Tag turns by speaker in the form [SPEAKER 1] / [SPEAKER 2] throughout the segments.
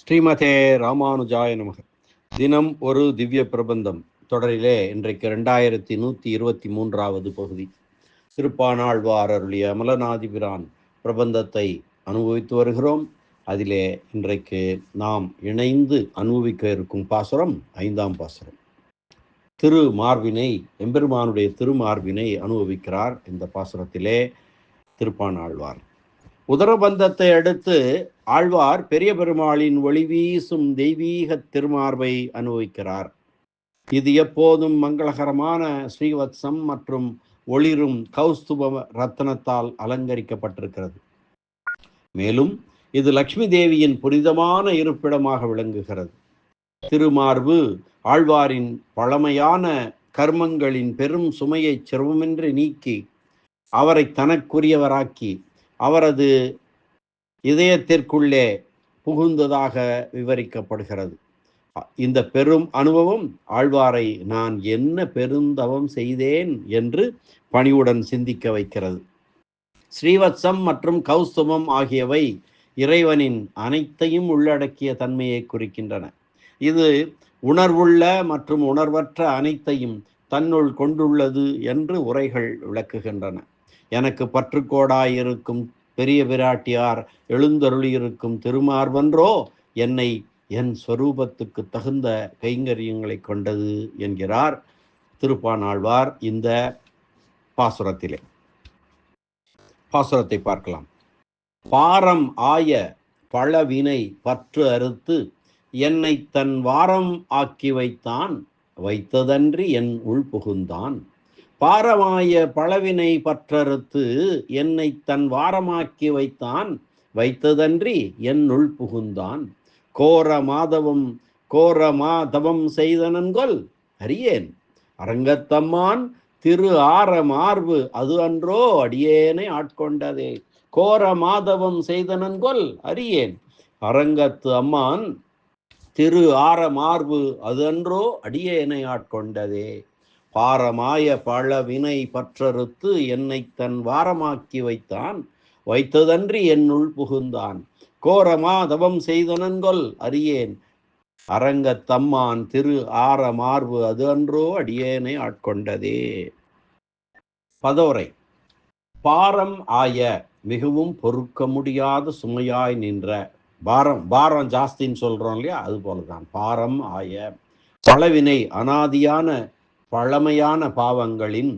[SPEAKER 1] ஸ்ரீமதே ராமானுஜாய நமக. தினம் ஒரு திவ்ய பிரபந்தம் தொடரிலே இன்றைக்கு ரெண்டாயிரத்தி நூற்றி இருபத்தி மூன்றாவது பகுதி. திருப்பானாழ்வார் அருளிய அமலநாதிபிரான் பிரபந்தத்தை அனுபவித்து வருகிறோம். அதிலே இன்றைக்கு நாம் இணைந்து அனுபவிக்க இருக்கும் பாசுரம் ஐந்தாம் பாசுரம். திரு மார்பினை எம்பெருமானுடைய திருமார்பினை அனுபவிக்கிறார் இந்த பாசுரத்திலே திருப்பானாழ்வார் உதரபந்தத்தை அடுத்து ஆழ்வார் பெரிய பெருமாளின் ஒளி வீசும் தெய்வீக திருமார்பை அனுபவிக்கிறார். இது எப்போதும் மங்களகரமான ஸ்ரீவத்சம் மற்றும் ஒளிரும் கௌஸ்துப ரத்தனத்தால் அலங்கரிக்கப்பட்டிருக்கிறது. மேலும் இது லக்ஷ்மி தேவியின் புனிதமான இருப்பிடமாக விளங்குகிறது. திருமார்பு ஆழ்வாரின் பழமையான கர்மங்களின் பெரும் சுமையை சிரமமின்றி நீக்கி அவரை தனக்குரியவராக்கி அவரது இதயத்திற்குள்ளே புகுந்ததாக விவரிக்கப்படுகிறது. இந்த பெரும் அனுபவம் ஆழ்வாரை நான் என்ன பெருந்தவம் செய்தேன் என்று பணிவுடன் சிந்திக்க வைக்கிறது. ஸ்ரீவத்சம் மற்றும் கௌஸ்துமம் ஆகியவை இறைவனின் அனைத்தையும் உள்ளடக்கிய தன்மையை குறிக்கின்றன. இது உணர்வுள்ள மற்றும் உணர்வற்ற அனைத்தையும் தன்னுள் கொண்டுள்ளது என்று உரைகள் விளக்குகின்றன. எனக்கு பற்றுக்கோடாயிருக்கும் பெரிய பிராட்டியார் எழுந்தருளியிருக்கும் திருமார்வன்றோ என்னை என் ஸ்வரூபத்துக்கு தகுந்த கைங்கரியங்களை கொண்டது என்கிறார் திருப்பானாழ்வார் இந்த பாசுரத்திலே. பாசுரத்தை பார்க்கலாம். பாரம் ஆய பழவினை பற்று அறுத்து என்னை தன் வாரம் ஆக்கி வைத்தான் வைத்ததன்றி என் உள் புகுந்தான். பாரமாய பழவினை பற்றறுத்து என்னை தன் வாரமாக்கி வைத்தான் வைத்ததன்றி என் உள் புகுந்தான். கோர மாதவம் கோர மாதவம் செய்தனன்கொல் அறியேன். அரங்கத்தம்மான் திரு ஆர மார்பு அது அன்றோ அடியேனை ஆட்கொண்டதே. கோர மாதவம் செய்தனன்கொல் அறியேன். அரங்கத்து அம்மான் திரு ஆர மார்பு அது அன்றோ அடியேனை ஆட்கொண்டதே. பாரமாய பழ வினை பற்றறுத்து என்னை தன் வாரமாக்கி வைத்தான். வைத்ததன்றி என்னுள் புகுந்தான். கோரமா தவம் செய்தனன்கொல் அறியேன். அரங்கத்தம்மான் திரு ஆர மார்பு அது அன்றோ அடியேனை ஆட்கொண்டதே. பதோரை பாரம் ஆய மிகவும் பொறுக்க முடியாத சுமையாய் நின்ற பாரம் பாரம் ஜாஸ்தின்னு சொல்றோம் இல்லையா? அது போலதான். பாரம் ஆய பழவினை அனாதியான பழமையான பாவங்களின்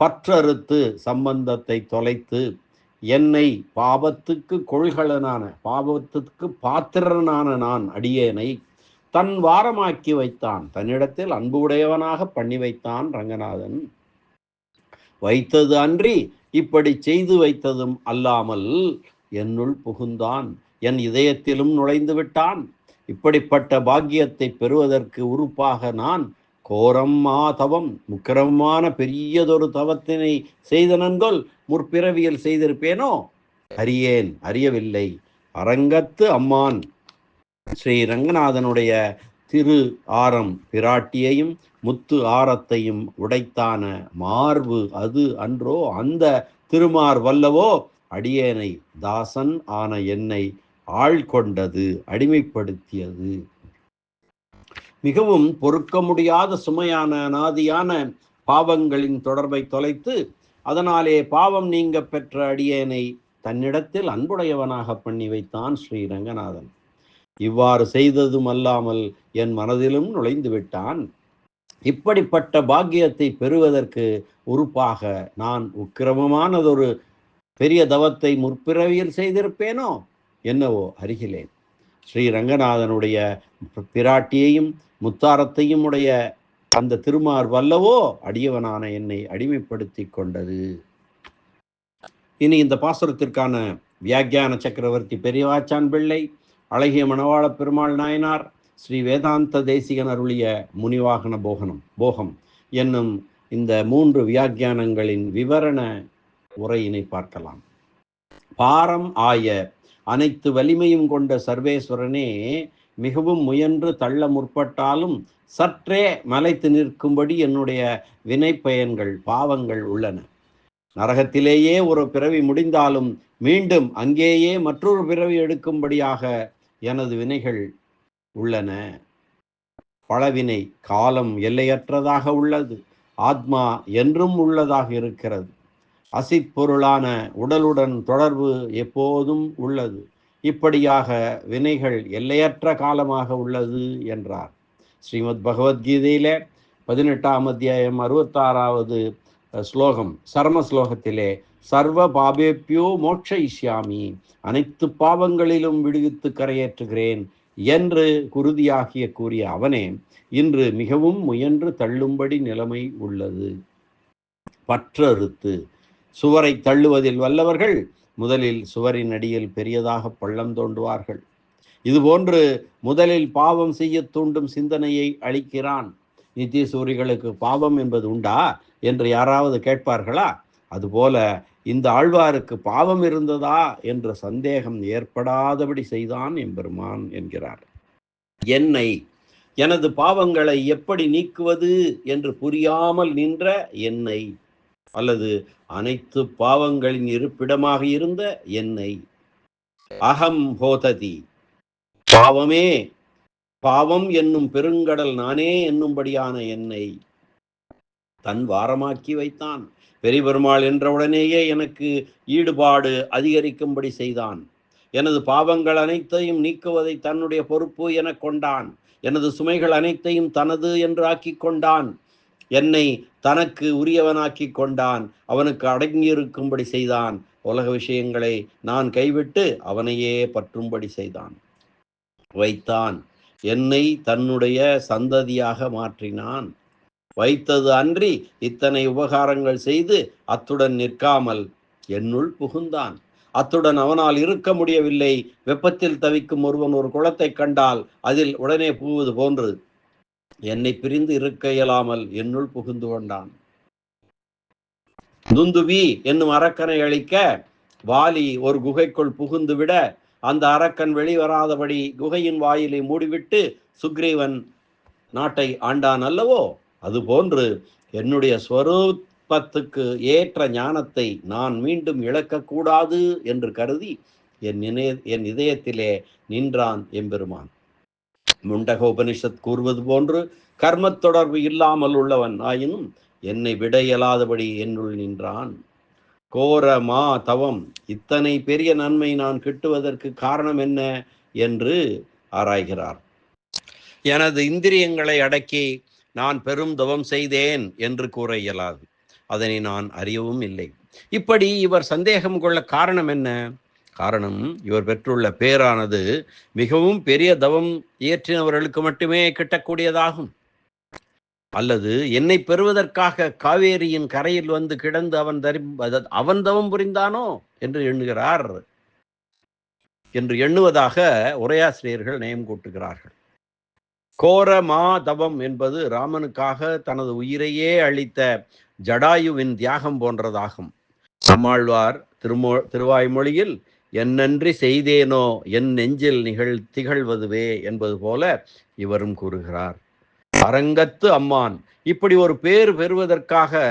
[SPEAKER 1] பற்றறுத்து சம்பந்தத்தை தொலைத்து என்னை பாவத்துக்கு கொள்கலனான பாவத்துக்கு பாத்திரனான நான் அடியேனை தன் வாரமாக்கி வைத்தான். தன்னிடத்தில் அன்பு உடையவனாக பண்ணி வைத்தான் ரங்கநாதன். வைத்தது அன்றி இப்படி செய்து வைத்ததும் அல்லாமல் என்னுள் புகுந்தான். என் இதயத்திலும் நுழைந்து விட்டான். இப்படிப்பட்ட பாக்கியத்தை பெறுவதற்கு உறுப்பாக நான் கோரம்மா தவம். முக்கிரமான பெரியதொரு தவத்தினை செய்த நன்கொல் முற்பிறவியல் செய்திருப்பேனோ? அறியேன் அறியவில்லை. அரங்கத்து அம்மான். ஸ்ரீ ரங்கநாதனுடைய திரு ஆரம் பிராட்டியையும் முத்து ஆரத்தையும் உடைத்தான மார்பு அது அன்றோ? அந்த திருமார் வல்லவோ? அடியேனை தாசன் ஆன என்னை ஆள் கொண்டது அடிமைப்படுத்தியது. மிகவும் பொறுக்க முடியாத சுமையான நாதியான பாவங்களின் தொடர்பை தொலைத்து அதனாலே பாவம் நீங்க பெற்ற அடியேனை தன்னிடத்தில் அன்புடையவனாக பண்ணி வைத்தான் ஸ்ரீரங்கநாதன். இவ்வாறு செய்ததும் அல்லாமல் என் மனதிலும் நுழைந்து விட்டான். இப்படிப்பட்ட பாக்கியத்தை பெறுவதற்கு உறுப்பாக நான் உக்கிரமமானதொரு பெரிய தவத்தை முற்பிறவியில் செய்திருப்பேனோ என்னவோ அருகிலேன் ஸ்ரீ ரங்கநாதனுடைய பிராட்டியையும் முத்தாரத்தையும் உடைய அந்த திருமார் வல்லவோ அடியவனான என்னை அடிமைப்படுத்தி கொண்டது. இனி இந்த பாசுரத்திற்கான வியாக்கியான சக்கரவர்த்தி பெரியவாச்சான் பிள்ளை அழகிய மணவாள பெருமாள் நாயனார் ஸ்ரீ வேதாந்த தேசிகன் அருளிய முனிவாகன போகனம் போகம் என்னும் இந்த மூன்று வியாக்கியானங்களின் விவரண உரையினை பார்க்கலாம். பாரம் ஆய அனைத்து வலிமையும் கொண்ட சர்வேஸ்வரனே மிகவும் முயன்று தள்ள முற்பட்டாலும் சற்றே மலைத்து நிற்கும்படி என்னுடைய வினை பயன்கள் பாவங்கள் உள்ளன. நரகத்திலேயே ஒரு பிறவி முடிந்தாலும் மீண்டும் அங்கேயே மற்றொரு பிறவி எடுக்கும்படியாக எனது வினைகள் உள்ளன. பழவினை காலம் எல்லையற்றதாக உள்ளது. ஆத்மா என்றும் உள்ளதாக இருக்கிறது. அசிப்பொருளான உடலுடன் தொடர்பு எப்போதும் உள்ளது. இப்படியாக வினைகள் எல்லையற்ற காலமாக உள்ளது என்றார். ஸ்ரீமத் பகவத்கீதையில பதினெட்டாம் அத்தியாயம் அறுபத்தாறாவது ஸ்லோகம் சர்ம ஸ்லோகத்திலே சர்வ பாபேப்பியோ மோட்ச இஷ்யாமி அனைத்து பாவங்களிலும் விடுவித்து கரையேற்றுகிறேன் என்று குருதியாகிய கூறிய அவனே இன்று மிகவும் முயன்று தள்ளும்படி நிலைமை உள்ளது. பற்றறுத்து சுவரை தள்ளுவதில் வல்லவர்கள் முதலில் சுவரின் அடியில் பெரியதாக பள்ளம் தோண்டுவார்கள். இதுபோன்று முதலில் பாவம் செய்ய தூண்டும் சிந்தனையை அளிக்கிறான். நித்திய சூரிகளுக்கு பாவம் என்பது உண்டா என்று யாராவது கேட்பார்களா? அதுபோல இந்த ஆழ்வாருக்கு பாவம் இருந்ததா என்ற சந்தேகம் ஏற்படாதபடி செய்தான் எம்பெருமான் என்கிறார். என்னை எனது பாவங்களை எப்படி நீக்குவது என்று புரியாமல் நின்ற என்னை அல்லது அனைத்து பாவங்களின் இருப்பிடமாக இருந்த என்னை. அகம் ஹோததி. பாவமே பாவம் என்னும் பெருங்கடல் நானே என்னும்படியான என்னை. தன் வாரமாக்கி வைத்தான். பெரியபெருமாள் என்றவுடனேயே எனக்கு ஈடுபாடு அதிகரிக்கும்படி செய்தான். எனது பாவங்கள் அனைத்தையும் நீக்குவதை தன்னுடைய பொறுப்பு என கொண்டான். எனது சுமைகள் அனைத்தையும் தனது என்று ஆக்கி கொண்டான். என்னை தனக்கு உரியவனாக்கி கொண்டான். அவனுக்கு அடங்கியிருக்கும்படி செய்தான். உலக விஷயங்களை நான் கைவிட்டு அவனையே பற்றும்படி செய்தான். வைத்தான். என்னை தன்னுடைய சந்ததியாக மாற்றினான். வைத்தது அன்றி இத்தனை உபகாரங்கள் செய்து அத்துடன் நிற்காமல் என்னுள் புகுந்தான். அத்துடன் அவனால் இருக்க முடியவில்லை. வெப்பத்தில் தவிக்கும் ஒருவன் ஒரு குளத்தை கண்டால் அதில் உடனே புகுவது போன்று என்னை பிரிந்து இருக்க இயலாமல் என்னுள் புகுந்து கொண்டான். துந்துவி என்னும் அரக்கனை அழிக்க வாலி ஒரு குகைக்குள் புகுந்து விட அந்த அரக்கன் வெளிவராதபடி குகையின் வாயிலை மூடிவிட்டு சுக்ரீவன் நாட்டை ஆண்டான் அல்லவோ? அதுபோன்று என்னுடைய ஸ்வரூபத்துக்கு ஏற்ற ஞானத்தை நான் மீண்டும் இழக்கக்கூடாது என்று கருதி என் நினை என் இதயத்திலே நின்றான் எம்பெருமான். முண்டக உபனிஷத் கூறுவது போன்று கர்மத் தொடர்பு இல்லாமல் உள்ளவன் ஆயினும் என்னை விட இயலாதபடி என்னுள் நின்றான். கோர மா தவம் இத்தனை பெரிய நன்மை நான் கிட்டுவதற்கு காரணம் என்ன? என்று ஆராய்கிறார். எனது இந்திரியங்களை அடக்கி நான் பெரும் தவம் செய்தேன் என்று கூற இயலாது. அதனை நான் அறியவும் இல்லை. இப்படி இவர் சந்தேகம் கொள்ள காரணம் என்ன? காரணம் இவர் பெற்றுள்ள பேரானது மிகவும் பெரிய தவம் இயற்றினவர்களுக்கு மட்டுமே கிட்டக்கூடியதாகும். அல்லது என்னை பெறுவதற்காக காவேரியின் கரையில் வந்து கிடந்து அவன் தரி அவன் தவம் புரிந்தானோ? என்று எண்ணுகிறார். என்று எண்ணுவதாக உரையாசிரியர்கள் நயம் கூட்டுகிறார்கள். கோர மா தவம் என்பது ராமனுக்காக தனது உயிரையே அளித்த ஜடாயுவின் தியாகம் போன்றதாகும். நம்மாழ்வார் திருமொ திருவாய்மொழியில் என்னன்றி செய்தேனோ என் நெஞ்சில் நிகழ் திகழ்வதுவே என்பது போல இவரும் கூறுகிறார். அரங்கத்து அம்மான். இப்படி ஒரு பேர் பெறுவதற்காக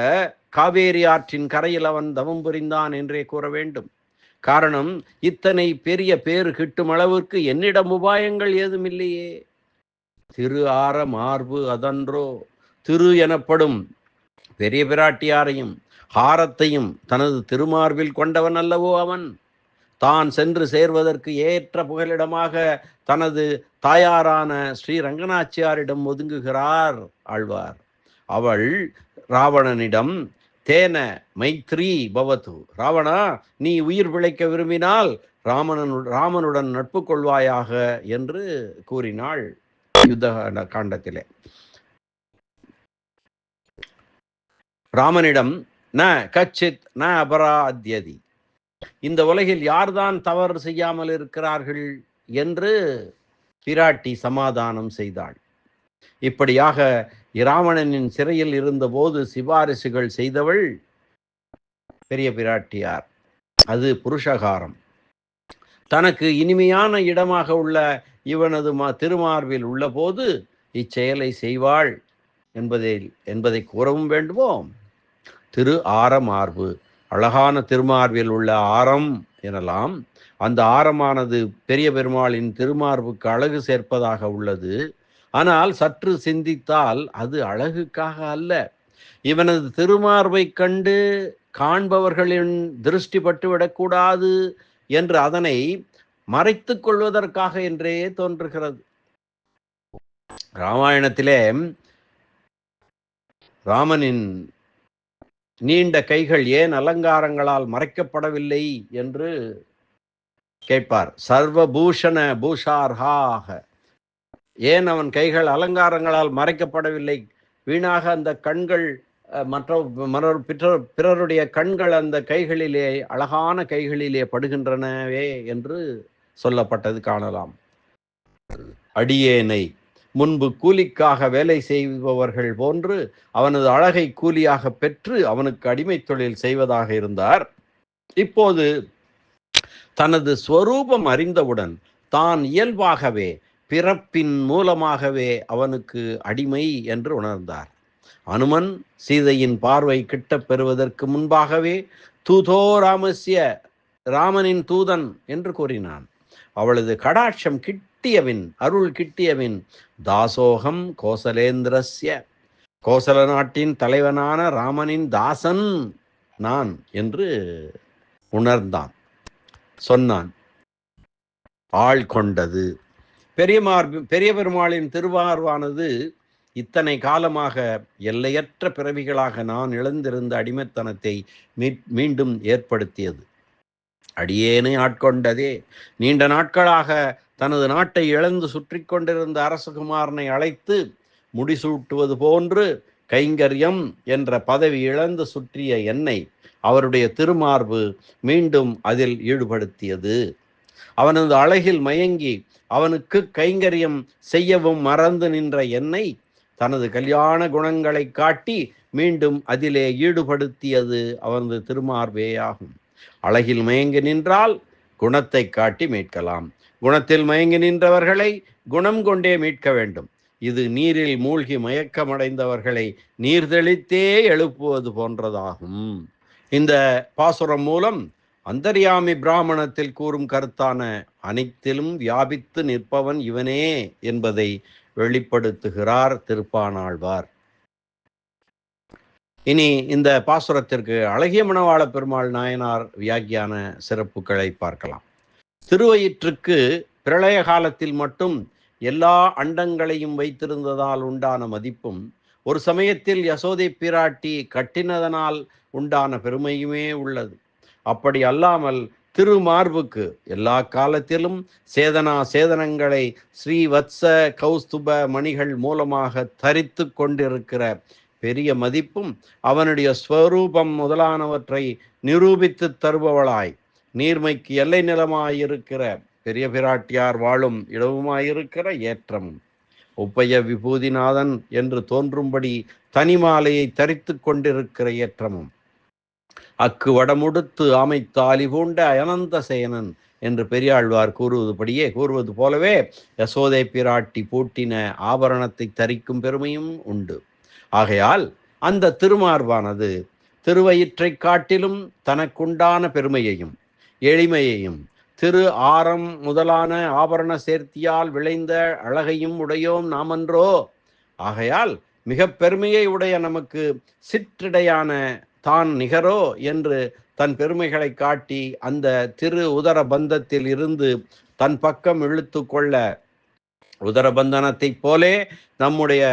[SPEAKER 1] காவேரி ஆற்றின் கரையில் அவன் தவம் புரிந்தான் என்றே கூற வேண்டும். காரணம் இத்தனை பெரிய பேர் கிட்டும் அளவிற்கு என்னிடம் உபாயங்கள் ஏதும் இல்லையே திரு ஆர மார்பு அதன்றோ திரு எனப்படும் பெரிய பிராட்டியாரையும் ஹாரத்தையும் தனது திருமார்பில் கொண்டவன் அல்லவோ அவன். தான் சென்று சேர்வதற்கு ஏற்ற புகலிடமாக தனது தாயாரான ஸ்ரீ ரங்கநாச்சியாரிடம் ஒதுங்குகிறார் ஆழ்வார். அவள் ராவணனிடம் தேன மைத்ரி பவத்து ராவணா நீ உயிர் பிழைக்க விரும்பினால் ராமனனு ராமனுடன் நட்பு கொள்வாயாக என்று கூறினாள் யுத்த காண்டத்திலே. ராமனிடம் ந கச்சித் ந அபராத்யதி. இந்த உலகில் யார்தான் தவறு செய்யாமல் இருக்கிறார்கள் என்று பிராட்டி சமாதானம் செய்தாள். இப்படியாக இராவணனின் சிறையில் இருந்தபோது சிபாரிசுகள் செய்தவள் பெரிய பிராட்டியார். அது புருஷகாரம். தனக்கு இனிமையான இடமாக உள்ள இவனது மா திருமார்பில் உள்ளபோது இச்செயலை செய்வாள் என்பதை என்பதை கூறவும் வேண்டுமோ திரு ஆரமார்பு. அழகான திருமார்பில் உள்ள ஆரம் எனலாம். அந்த ஆரமானது பெரிய பெருமாளின் திருமார்புக்கு அழகு சேர்ப்பதாக உள்ளது. ஆனால் சற்று சிந்தித்தால் அது அழகுக்காக அல்ல. இவனது திருமார்பை கண்டு காண்பவர்களின் திருஷ்டி பட்டுவிடக்கூடாது என்று அதனை மறைத்து கொள்வதற்காக என்றே தோன்றுகிறது. ராமாயணத்திலே ராமனின் நீண்ட கைகள் ஏன் அலங்காரங்களால் மறைக்கப்படவில்லை என்று கேட்பார். சர்வபூஷண பூஷார்ஹாக. ஏன் அவன் கைகள் அலங்காரங்களால் மறைக்கப்படவில்லை? வீணாக அந்த கண்கள் மற்ற மறர் பிறர் பிறருடைய கண்கள் அந்த கைகளிலே அழகான கைகளிலே படுகின்றனவே என்று சொல்லப்பட்டது காணலாம். அடியேனை. முன்பு கூலிக்காக வேலை செய்பவர்கள் போன்று அவனது அழகை கூலியாக பெற்று அவனுக்கு அடிமை தொழில் செய்வதாக இருந்தார். இப்போது தனது ஸ்வரூபம் அறிந்தவுடன் தான் இயல்பாகவே பிறப்பின் மூலமாகவே அவனுக்கு அடிமை என்று உணர்ந்தார். அனுமன் சீதையின் பார்வை கிட்ட பெறுவதற்கு முன்பாகவே தூதோ ராமசிய ராமனின் தூதன் என்று கூறினான். அவளது கடாட்சம் கிட்டியவின் அருள் கிட்டியவின் தாசோகம் கோசலேந்திரஸ்ய. கோசல நாட்டின் தலைவனான ராமனின் தாசன் நான் என்று உணர்ந்தான். சொன்னான் ஆள் கொண்டது. பெரியமார் பெரிய பெருமாளின் திருவார்வானது இத்தனை காலமாக எல்லையற்ற பிறவிகளாக நான் இழந்திருந்த அடிமைத்தனத்தை மீண்டும் ஏற்படுத்தியது. அடியேனை ஆட்கொண்டதே. நீண்ட நாட்களாக தனது நாட்டை இழந்து சுற்றி கொண்டிருந்த அரசகுமாரனை அழைத்து முடிசூட்டுவது போன்று கைங்கரியம் என்ற பதவி இழந்து சுற்றிய என்னை அவருடைய திருமார்பு மீண்டும் அதில் ஈடுபடுத்தியது. அவனது அழகில் மயங்கி அவனுக்கு கைங்கரியம் செய்யவும் மறந்து நின்ற என்னை தனது கல்யாண குணங்களை காட்டி மீண்டும் அதிலே ஈடுபடுத்தியது அவனது திருமார்பேயாகும். அழகில் மயங்கி நின்றால் குணத்தை காட்டி மீட்கலாம். குணத்தில் மயங்கி நின்றவர்களை குணம் கொண்டே மீட்க வேண்டும். இது நீரில் மூழ்கி மயக்கமடைந்தவர்களை நீர் தெளித்தே எழுப்புவது போன்றதாகும். இந்த பாசுரம் மூலம் அந்தர்யாமி பிராமணத்தில் கூறும் கருத்தான அனைத்திலும் வியாபித்து நிற்பவன் இவனே என்பதை வெளிப்படுத்துகிறார் திருப்பானாழ்வார். இனி இந்த பாசுரத்திற்கு அழகிய மணவாள பெருமாள் நாயனார் வியாக்கியான சிறப்புகளை பார்க்கலாம். திருவயிற்றுக்கு பிரளய காலத்தில் மட்டும் எல்லா அண்டங்களையும் வைத்திருந்ததால் உண்டான மதிப்பும் ஒரு சமயத்தில் யசோதை பிராட்டி கட்டினதனால் உண்டான பெருமையுமே உள்ளது. அப்படி அல்லாமல் திருமார்புக்கு எல்லா காலத்திலும் சேதனா சேதனங்களை ஸ்ரீவத்ச கௌஸ்துப மணிகள் மூலமாக தரித்து கொண்டிருக்கிற பெரிய மதிப்பும் அவனுடைய ஸ்வரூபம் முதலானவற்றை நிரூபித்து தருபவளாய் நீர்மைக்கு எல்லை நிலமாயிருக்கிற பெரிய பிராட்டியார் வாழும் இடவுமாயிருக்கிற ஏற்றமும் உப்பைய விபூதிநாதன் என்று தோன்றும்படி தனிமாலையை தரித்து கொண்டிருக்கிற ஏற்றமும். அக்கு வடமுடுத்து அமைத்தாலி பூண்ட அனந்த சேனன் என்று பெரியாழ்வார் கூறுவதுபடியே கூறுவது போலவே யசோதை பிராட்டி பூட்டின ஆபரணத்தை தரிக்கும் பெருமையும் உண்டு. ஆகையால் அந்த திருமார்பானது திருவயிற்றை காட்டிலும் தனக்குண்டான பெருமையையும் எளிமையையும் திரு ஆரம் முதலான ஆபரண சேர்த்தியால் விளைந்த அழகையும் உடையோம் நாமன்றோ? ஆகையால் மிக பெருமையை உடைய நமக்கு சிற்றிடையான தான் நிகரோ? என்று தன் பெருமைகளை காட்டி அந்த திரு உதர பந்தத்தில் இருந்து தன் பக்கம் இழுத்து கொள்ள உதரபந்தனத்தைப் போலே நம்முடைய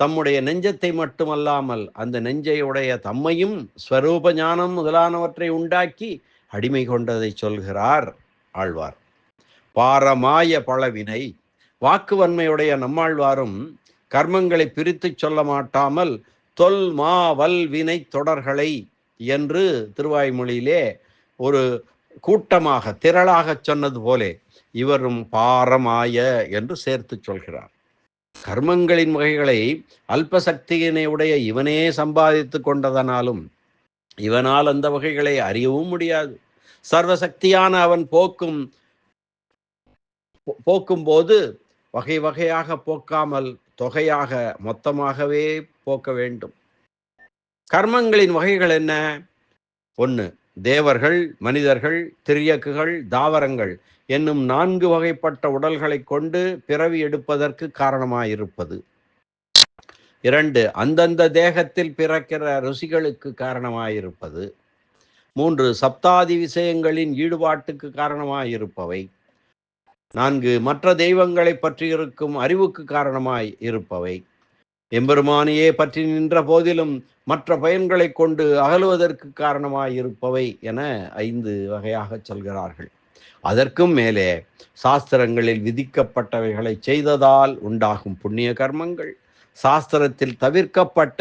[SPEAKER 1] தம்முடைய நெஞ்சத்தை மட்டுமல்லாமல் அந்த நெஞ்சையுடைய தம்மையும் ஸ்வரூப ஞானம் முதலானவற்றை உண்டாக்கி அடிமை கொண்டதை சொல்கிறார் ஆழ்வார். பாரமாய பழவினை வாக்குவன்மையுடைய நம்மாழ்வாரும் கர்மங்களை பிரித்து சொல்ல மாட்டாமல் தொல் மா வல் வினை தொடர்களை என்று திருவாய்மொழியிலே ஒரு கூட்டமாக திரளாக சொன்னது போலே இவரும் பாரமாய என்று சேர்த்து சொல்கிறார். கர்மங்களின் வகைகளை அல்பசக்தியினை உடைய இவனே சம்பாதித்து கொண்டதனாலும் இவனால் அந்த வகைகளை அறியவும் முடியாது. சர்வசக்தியான அவன் போக்கும் போக்கும் போது வகை வகையாக போக்காமல் தொகையாக மொத்தமாகவே போக்க வேண்டும். கர்மங்களின் வகைகள் என்ன? ஒன்று தேவர்கள் மனிதர்கள் திரியக்குகள் தாவரங்கள் என்னும் நான்கு வகைப்பட்ட உடல்களை கொண்டு பிறவி எடுப்பதற்கு காரணமாயிருப்பது. இரண்டு அந்தந்த தேகத்தில் பிறக்கிற ருசிகளுக்கு காரணமாயிருப்பது. மூன்று சப்தாதி விஷயங்களின் ஈடுபாட்டுக்கு காரணமாய் இருப்பவை நான்கு மற்ற தெய்வங்களை பற்றி இருக்கும் அறிவுக்கு காரணமாய் இருப்பவை எம்பெருமானியே பற்றி நின்ற போதிலும் மற்ற பயன்களை கொண்டு அகலுவதற்கு காரணமாய் இருப்பவை என ஐந்து வகையாக சொல்கிறார்கள். அதற்கும் மேலே சாஸ்திரங்களில் விதிக்கப்பட்டவைகளை செய்ததால் உண்டாகும் புண்ணிய கர்மங்கள் சாஸ்திரத்தில் தவிர்க்கப்பட்ட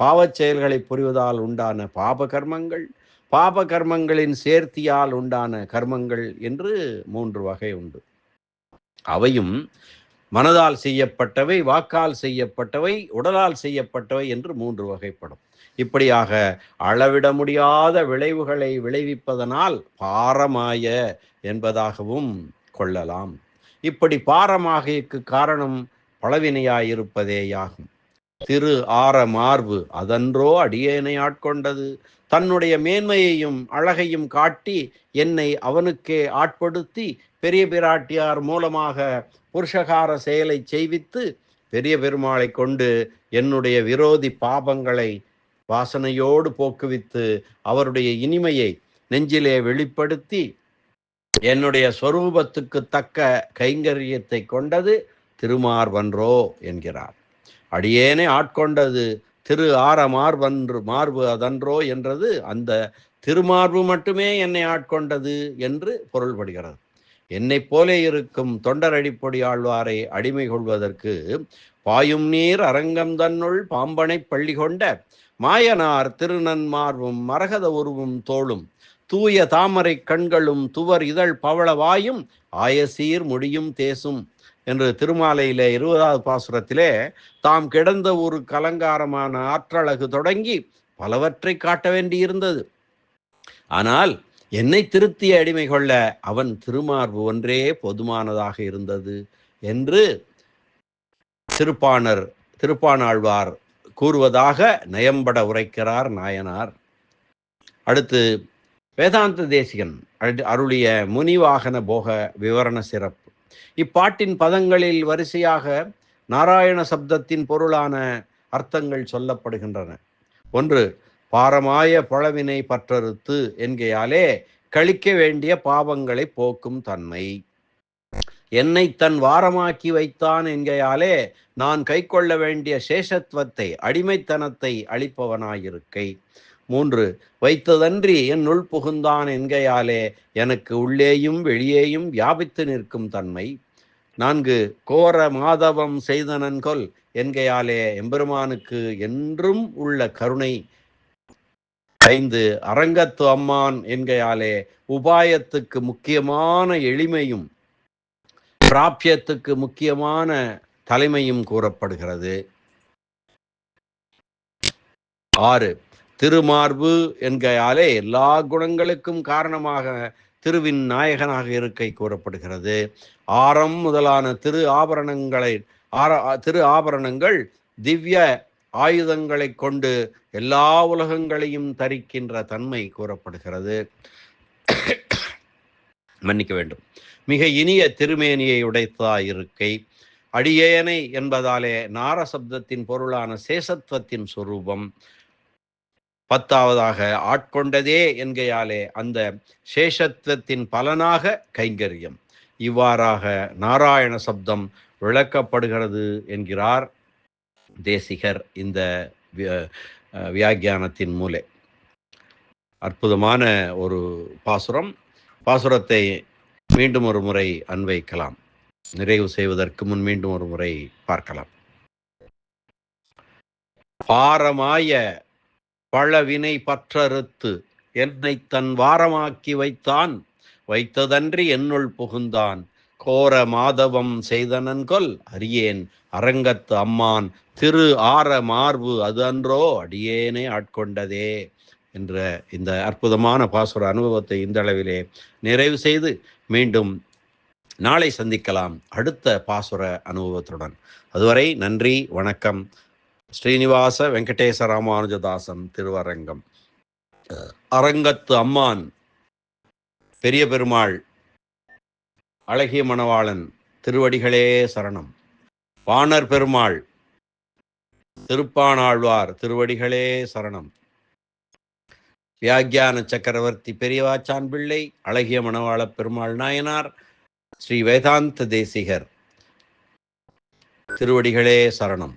[SPEAKER 1] பாவச் செயல்களை புரிவதால் உண்டான பாப கர்மங்கள் பாப கர்மங்களின் சேர்த்தியால் உண்டான கர்மங்கள் என்று மூன்று வகை உண்டு. அவையும் மனதால் செய்யப்பட்டவை வாக்கால் செய்யப்பட்டவை உடலால் செய்யப்பட்டவை என்று மூன்று வகைப்படும். இப்படியாக அளவிட முடியாத விளைவுகளை விளைவிப்பதனால் பாரமாய என்பதாகவும் கொள்ளலாம். இப்படி பாரமாகைக்கு காரணம் பலவினையாயிருப்பதேயாகும். திரு ஆர மார்பு அதன்றோ அடியேனை ஆட்கொண்டது. தன்னுடைய மேன்மையையும் அழகையும் காட்டி என்னை அவனுக்கே ஆட்படுத்தி பெரிய பிராட்டியார் மூலமாக புருஷகார செயலை செய்வித்து பெரிய பெருமாளை கொண்டு என்னுடைய விரோதி பாபங்களை வாசனையோடு போக்குவித்து அவருடைய இனிமையை நெஞ்சிலே வெளிப்படுத்தி என்னுடைய சொரூபத்துக்கு தக்க கைங்கரியத்தை கொண்டது திருமார்வன்றோ என்கிறார். அடியேனே ஆட்கொண்டது திரு ஆர மார்பன்று மார்பு அதன்றோ என்றது அந்த திருமார்பு மட்டுமே என்னை ஆட்கொண்டது என்று பொருள்படுகிறது. என்னைப் போலே இருக்கும் தொண்டர் அடிப்பொடி ஆழ்வாரை அடிமை கொள்வதற்கு பாயும் நீர் அரங்கம் தன்னுள் பாம்பனை பள்ளி கொண்ட மாயனார் திருநன்மார்பும் மரகத உருவும் தோளும் தூய தாமரை கண்களும் துவர் இதழ் பவளவாயும் ஆயசீர் முடியும் தேசும் என்று திருமாலையிலே இருபதாவது பாசுரத்திலே தாம் கிடந்த ஒரு கலங்காரமான ஆற்றழகு தொடங்கி பலவற்றை காட்ட வேண்டியிருந்தது. ஆனால் என்னை திருத்திய அடிமை கொள்ள அவன் திருமார்பு ஒன்றே பொதுமானதாக இருந்தது என்று திருப்பாணர் திருப்பானாழ்வார் கூறுவதாக நயம்பட உரைக்கிறார் நாயனார். அடுத்து வேதாந்த தேசிகன் அருளிய முனிவாகன போக விவரண சிறப்பு. இப்பாட்டின் பதங்களில் வரிசையாக நாராயண சப்தத்தின் பொருளான அர்த்தங்கள் சொல்லப்படுகின்றன. ஒன்று பாரமாய பழவினை பற்றறுத்து என்கையாலே கழிக்க வேண்டிய பாவங்களை போக்கும் தன்மை. என்னை தன் வாரமாக்கி வைத்தான் என்கையாலே நான் கைக்கொள்ள வேண்டிய சேஷத்துவத்தை அடிமைத்தனத்தை அளிப்பவனாயிருக்கை. மூன்று வைத்ததன்றி என் உள் புகுந்தான் என்கையாலே எனக்கு உள்ளேயும் வெளியேயும் வியாபித்து நிற்கும் தன்மை. நான்கு கோர மாதவம் செய்தனன்கொல் என்கையாலே எம்பெருமானுக்கு என்றும் உள்ள கருணை. ஐந்து அரங்கத்து அம்மான் என்கையாலே உபாயத்துக்கு முக்கியமான எளிமையும் பிராபியத்துக்கு முக்கியமான தலைமையும் கூறப்படுகிறது. ஆறு திருமார்பு என்கையாலே எல்லா குணங்களுக்கும் காரணமாக திருவின் நாயகனாக இருக்கை கூறப்படுகிறது. ஆரம் முதலான திரு ஆபரணங்களை ஆர திரு ஆபரணங்கள் திவ்ய ஆயுதங்களை கொண்டு எல்லா உலகங்களையும் தரிக்கின்ற தன்மை கூறப்படுகிறது. மன்னிக்க வேண்டும். மிக இனிய திருமேனியை உடைத்தா இருக்கை. அடியேனை என்பதாலே நாரசப்தத்தின் பொருளான சேஷத்துவத்தின் சொரூபம். பத்தாவதாக ஆட்கொண்டதே என்கையாலே அந்த சேஷத்துவத்தின் பலனாக கைங்கரியம். இவ்வாறாக நாராயண சப்தம் விளக்கப்படுகிறது என்கிறார் தேசிகர் இந்த விய- வியாக்கியானத்தின் மூலே. அற்புதமான ஒரு பாசுரம். பாசுரத்தை மீண்டும் ஒரு முறை அன்வைக்கலாம். நிறைவு செய்வதற்கு முன் மீண்டும் ஒரு முறை பார்க்கலாம். பாரமாய பழவினை பற்றறுத்து என்னை தன் வாரமாக்கி வைத்தான். வைத்ததன்றி என்னுள் புகுந்தான். கோர மாதவம் செய்தனன்கொல் அறியேன். அரங்கத்து அம்மான் திரு ஆர மார்பு அது அன்றோ அடியேனே ஆட்கொண்டதே என்ற இந்த அற்புதமான பாசுர அனுபவத்தை இந்த அளவிலே நிறைவு செய்து மீண்டும் நாளை சந்திக்கலாம். அடுத்த பாசுர அனுபவத்துடன். அதுவரை நன்றி வணக்கம். ஸ்ரீனிவாச வெங்கடேச ராமானுஜதாசன் திருவரங்கம். அரங்கத்து அம்மான் பெரிய பெருமாள் அழகிய மணவாளன் திருவடிகளே சரணம். வானர் பெருமாள் திருப்பானாழ்வார் திருவடிகளே சரணம். வியாக்கியான சக்கரவர்த்தி பெரியவாச்சான் பிள்ளை அழகிய மணவாள பெருமாள் நாயனார் ஸ்ரீ வேதாந்த தேசிகர். திருவடிகளே சரணம்.